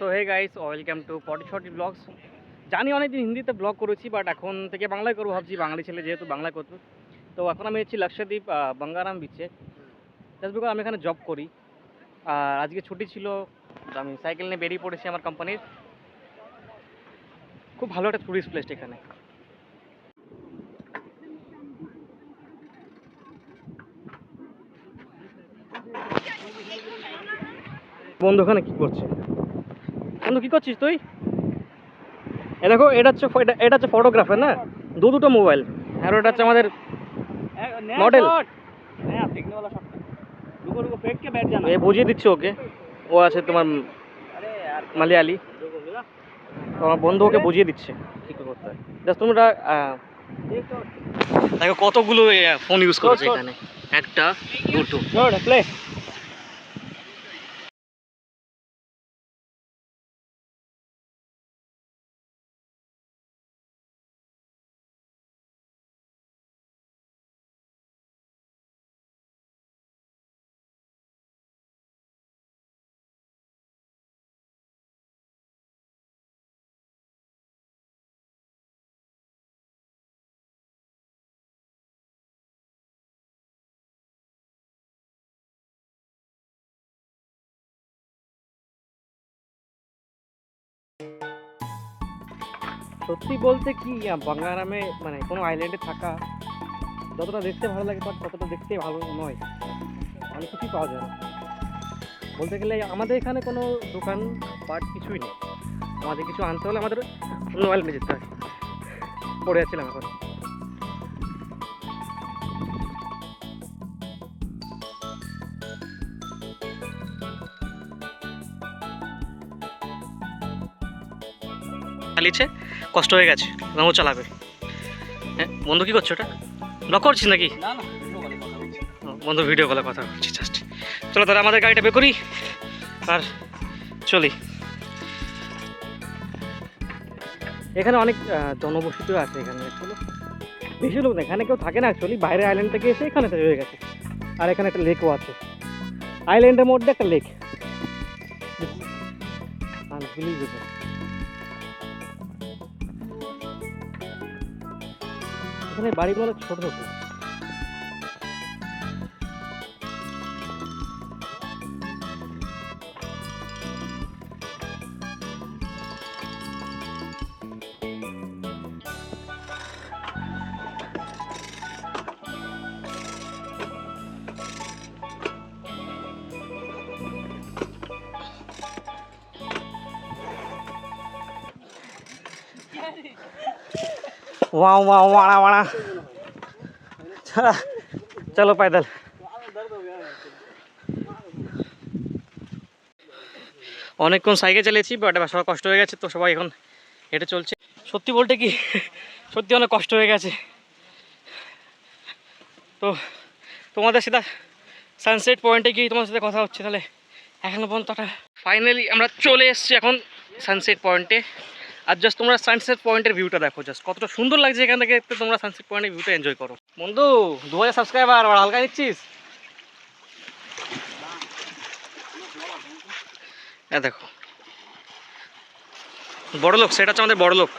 So hey guys welcome to potty shorty blogs. জানি অনেকদিন হিন্দিতে ব্লগ করেছি বাট এখন থেকে বাংলায় করব ভাবছি বাঙালি ছেলে যেহেতু বাংলা করতো তো এখন আমি হচ্ছি লাক্ষাদ্বীপ আহ, গঙ্গারাম বিচে জাস্ট বিকজ আমি এখানে জব করি। আর আজকে ছুটি ছিল আমি সাইকেল নিয়ে বেরিয়ে পড়েছি আমার কোম্পানির খুব ভালো একটা টুরিস্ট প্লেস এখানে। বন্ধু ওখানে কি করছে? বন্ধু কী করছিস তুই? এ দেখো এটা হচ্ছে এটা হচ্ছে ফটোগ্রাফার না? দু দুটো মোবাইল আর এটা হচ্ছে আমাদের মডেল এ বুঝিয়ে দিচ্ছে ওকে। ও আছে তোমার মালিয়ালি। তোমার বন্ধু ওকে বুঝিয়ে দিচ্ছে। কী করতে হয়? জাস্ট তোমরা দেখো কতগুলো ফোন ইউজ করছে এখানে। একটা দুটো। প্লে সত্যি বলতে কি বাঙ্গারামে মানে কোনো আইল্যান্ডে থাকা যতটা দেখতে ভালো লাগে তার ততটা দেখতে ভালো নয়। অনেক কিছুই পাওয়া যায় না। বলতে গেলে আমাদের এখানে কোনো দোকান পাট কিছুই নেই। আমাদের কিছু আনতে হলে আমাদের আইল্যান্ডে যেতে হয়। পড়ে আছিলাম এখন। চালিয়েছে কষ্ট হয়ে গেছে ও চালাবে। হ্যাঁ বন্ধু কী করছ ওটা? ব্লক করছিস নাকি? বন্ধু ভিডিও কলে কথা বলছি জাস্ট চলো তাহলে আমাদের গাড়িটা বের করি আর চলি। এখানে অনেক জনবসতিও আছে এখানে চলো বেশি লোক না এখানে কেউ থাকে না অ্যাকচুয়ালি বাইরে আইল্যান্ড থেকে এসে এখানে হয়ে গেছে। আর এখানে একটা লেকও আছে। আইল্যান্ডের মধ্যে একটা লেক আনবিলিভেবল। এখানে বাড়িগুলো অনেক ছোট ছোট। वाह वाह वाड़ा वाड़ा चला चलो पैदल दर्द हो गया অনেকক্ষণ সাইকেল চালিয়েছি বাট এবার সবার কষ্ট হয়ে গেছে তো সবাই এখন হেঁটে চলছে সত্যি বলতে কি সত্যি অনেক কষ্ট হয়ে গেছে তো তোমাদের সেটা সানসেট পয়েন্টে গিয়ে তোমার সাথে কথা হচ্ছে তাহলে এখনো পর্যন্ত ফাইনালি আমরা চলে এসেছি এখন সানসেট পয়েন্টে আর জাস্ট তোমরা সানসেট পয়েন্টের ভিউটা দেখো জাস্ট কতটা সুন্দর লাগছে এখান থেকে তোমরা সানসেট পয়েন্টের ভিউটা এনজয় করো। বন্ধু দু হাজার সাবস্ক্রাইবার আর হালকা নিচ্ছিস হ্যাঁ দেখো। বড় লোক সেটা হচ্ছে আমাদের বড় লোক